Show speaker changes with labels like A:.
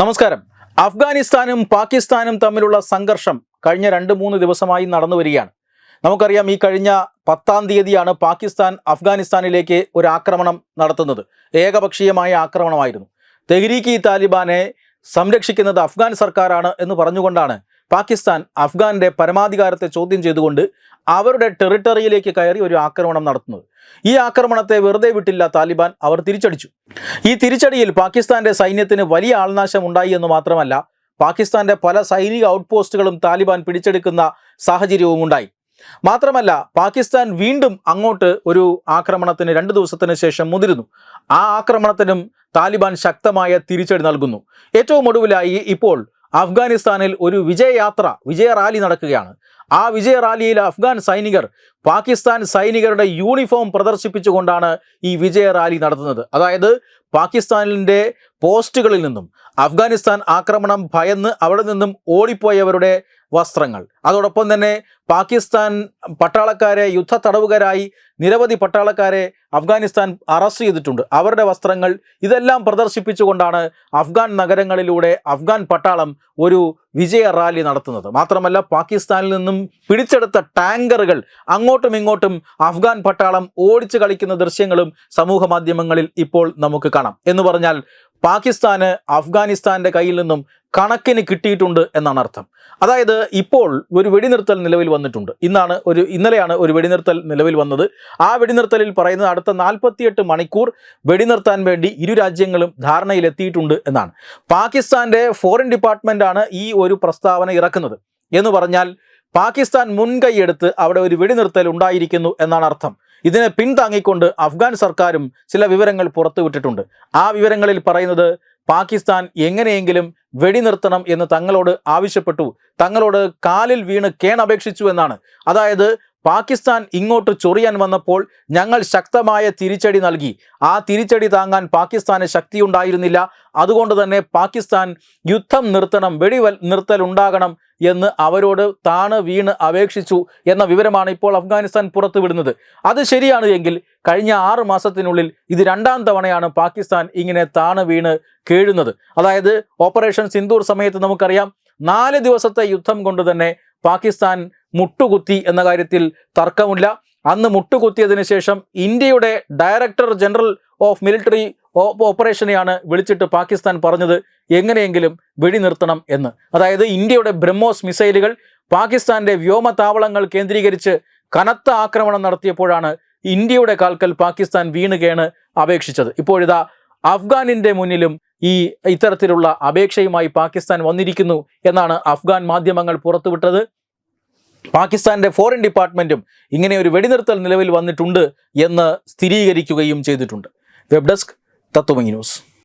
A: നമസ്കാരം. അഫ്ഗാനിസ്ഥാനും പാകിസ്ഥാനും തമ്മിലുള്ള സംഘർഷം കഴിഞ്ഞ രണ്ട് മൂന്ന് ദിവസമായി നടന്നു വരികയാണ്. നമുക്കറിയാം ഈ കഴിഞ്ഞ പത്താം തീയതിയാണ് പാകിസ്ഥാൻ അഫ്ഗാനിസ്ഥാനിലേക്ക് ഒരു ആക്രമണം നടത്തുന്നത്. ഏകപക്ഷീയമായ ആക്രമണമായിരുന്നു. തെഹ്രീക്ക് താലിബാനെ സംരക്ഷിക്കുന്നത് അഫ്ഗാൻ സർക്കാരാണ് എന്ന് പറഞ്ഞുകൊണ്ടാണ് പാകിസ്ഥാൻ അഫ്ഗാന്റെ പരമാധികാരത്തെ ചോദ്യം ചെയ്തുകൊണ്ട് അവരുടെ ടെറിട്ടറിയിലേക്ക് കയറി ഒരു ആക്രമണം നടത്തുന്നത്. ഈ ആക്രമണത്തെ വെറുതെ വിട്ടില്ല താലിബാൻ. അവർ തിരിച്ചടിച്ചു. ഈ തിരിച്ചടിയിൽ പാകിസ്ഥാന്റെ സൈന്യത്തിന് വലിയ ആൾനാശം ഉണ്ടായി എന്ന് മാത്രമല്ല പാകിസ്ഥാന്റെ പല സൈനിക ഔട്ട് പോസ്റ്റുകളും താലിബാൻ പിടിച്ചെടുക്കുന്ന സാഹചര്യവും ഉണ്ടായി. മാത്രമല്ല പാകിസ്ഥാൻ വീണ്ടും അങ്ങോട്ട് ഒരു ആക്രമണത്തിന് രണ്ട് ദിവസത്തിന് ശേഷം മുതിരുന്നു. ആ ആക്രമണത്തിനും താലിബാൻ ശക്തമായ തിരിച്ചടി നൽകുന്നു. ഏറ്റവും ഒടുവിലായി ഇപ്പോൾ അഫ്ഗാനിസ്ഥാനിൽ ഒരു വിജയയാത്ര വിജയ റാലി നടക്കുകയാണ്. ആ വിജയ റാലിയിൽ അഫ്ഗാൻ സൈനികർ പാകിസ്ഥാൻ സൈനികരുടെ യൂണിഫോം പ്രദർശിപ്പിച്ചുകൊണ്ടാണ് ഈ വിജയ റാലി നടത്തുന്നത്. അതായത് പാകിസ്ഥാനിന്റെ പോസ്റ്റുകളിൽ നിന്നും അഫ്ഗാനിസ്ഥാൻ ആക്രമണം ഭയന്ന് അവിടെ നിന്നും ഓടിപ്പോയവരുടെ വസ്ത്രങ്ങൾ. അതോടൊപ്പം തന്നെ പാകിസ്ഥാൻ പട്ടാളക്കാരെ യുദ്ധ തടവുകാരായി നിരവധി പട്ടാളക്കാരെ അഫ്ഗാനിസ്ഥാൻ അറസ്റ്റ് ചെയ്തിട്ടുണ്ട്. അവരുടെ വസ്ത്രങ്ങൾ ഇതെല്ലാം പ്രദർശിപ്പിച്ചുകൊണ്ടാണ് അഫ്ഗാൻ നഗരങ്ങളിലൂടെ അഫ്ഗാൻ പട്ടാളം ഒരു വിജയ റാലി നടത്തുന്നത്. മാത്രമല്ല പാകിസ്ഥാനിൽ നിന്നും പിടിച്ചെടുത്ത ടാങ്കറുകൾ അങ്ങോട്ടും ഇങ്ങോട്ടും അഫ്ഗാൻ പട്ടാളം ഓടിച്ചു കളിക്കുന്ന ദൃശ്യങ്ങളും സമൂഹ മാധ്യമങ്ങളിൽ ഇപ്പോൾ നമുക്ക് കാണാം. എന്ന് പറഞ്ഞാൽ പാകിസ്ഥാന് അഫ്ഗാനിസ്ഥാന്റെ കയ്യിൽ നിന്നും കണക്കിന് കിട്ടിയിട്ടുണ്ട് എന്നാണ് അർത്ഥം. അതായത് ഇപ്പോൾ ഒരു വെടിനിർത്തൽ നിലവിൽ വന്നിട്ടുണ്ട്. ഇന്നാണ് ഒരു ഇന്നലെയാണ് ഒരു വെടിനിർത്തൽ നിലവിൽ വന്നത്. ആ വെടിനിർത്തലിൽ പറയുന്നത് അടുത്ത നാൽപ്പത്തിയെട്ട് മണിക്കൂർ വെടിനിർത്താൻ വേണ്ടി ഇരു രാജ്യങ്ങളും ധാരണയിലെത്തിയിട്ടുണ്ട് എന്നാണ്. പാകിസ്ഥാന്റെ ഫോറിൻ ഡിപ്പാർട്ട്മെന്റ് ആണ് ഈ ഒരു പ്രസ്താവന ഇറക്കുന്നത്. എന്ന് പറഞ്ഞാൽ പാകിസ്ഥാൻ മുൻകൈയെടുത്ത് അവിടെ ഒരു വെടിനിർത്തൽ ഉണ്ടായിരിക്കുന്നു എന്നാണ് അർത്ഥം. ഇതിനെ പിന്താങ്ങിക്കൊണ്ട് അഫ്ഗാൻ സർക്കാരും ചില വിവരങ്ങൾ പുറത്തുവിട്ടിട്ടുണ്ട് ആ വിവരങ്ങളിൽ പറയുന്നത് പാകിസ്ഥാൻ എങ്ങനെയെങ്കിലും വെടിനിർത്തണം എന്ന് തങ്ങളോട് ആവശ്യപ്പെട്ടു. തങ്ങളോട് കാലിൽ വീണ് കേണപേക്ഷിച്ചു എന്നാണ്. അതായത് പാകിസ്ഥാൻ ഇങ്ങോട്ട് ചൊറിയാൻ വന്നപ്പോൾ ഞങ്ങൾ ശക്തമായ തിരിച്ചടി നൽകി. ആ തിരിച്ചടി താങ്ങാൻ പാകിസ്ഥാന് ശക്തിയുണ്ടായിരുന്നില്ല. അതുകൊണ്ട് തന്നെ പാകിസ്ഥാൻ യുദ്ധം നിർത്തണം വെടിവൽ നിർത്തൽ ഉണ്ടാകണം എന്ന് അവരോട് താണ് വീണ് അപേക്ഷിച്ചു എന്ന വിവരമാണ് ഇപ്പോൾ അഫ്ഗാനിസ്ഥാൻ പുറത്തുവിടുന്നത്. അത് ശരിയാണ് എങ്കിൽ കഴിഞ്ഞ ആറ് മാസത്തിനുള്ളിൽ ഇത് രണ്ടാം തവണയാണ് പാകിസ്ഥാൻ ഇങ്ങനെ താണ് വീണ് കേഴുന്നത്. അതായത് ഓപ്പറേഷൻ സിന്ദൂർ സമയത്ത് നമുക്കറിയാം നാല് ദിവസത്തെ യുദ്ധം കൊണ്ട് തന്നെ പാകിസ്ഥാൻ മുട്ടുകുത്തി എന്ന കാര്യത്തിൽ തർക്കമില്ല. അന്ന് മുട്ടുകുത്തിയതിനു ശേഷം ഇന്ത്യയുടെ ഡയറക്ടർ ജനറൽ ഓഫ് മിലിറ്ററി ഓപ്പറേഷനെയാണ് വിളിച്ചിട്ട് പാകിസ്ഥാൻ പറഞ്ഞത് എങ്ങനെയെങ്കിലും വെടിനിർത്തണം എന്ന്. അതായത് ഇന്ത്യയുടെ ബ്രഹ്മോസ് മിസൈലുകൾ പാകിസ്ഥാന്റെ വ്യോമതാവളങ്ങൾ കേന്ദ്രീകരിച്ച് കനത്ത ആക്രമണം നടത്തിയപ്പോഴാണ് ഇന്ത്യയുടെ കാൽക്കൽ പാകിസ്ഥാൻ വീണുകയാണ് അപേക്ഷിച്ചത്. ഇപ്പോഴിതാ അഫ്ഗാനിന്റെ മുന്നിലും ഈ ഇത്തരത്തിലുള്ള അപേക്ഷയുമായി പാകിസ്ഥാൻ വന്നിരിക്കുന്നു എന്നാണ് അഫ്ഗാൻ മാധ്യമങ്ങൾ പുറത്തുവിട്ടത്. പാകിസ്ഥാന്റെ ഫോറിൻ ഡിപ്പാർട്ട്മെന്റും ഇങ്ങനെ ഒരു വെടിനിർത്തൽ നിലവിൽ വന്നിട്ടുണ്ട് എന്ന് സ്ഥിരീകരിക്കുകയും ചെയ്തിട്ടുണ്ട്. Web desk Tatwamayi news.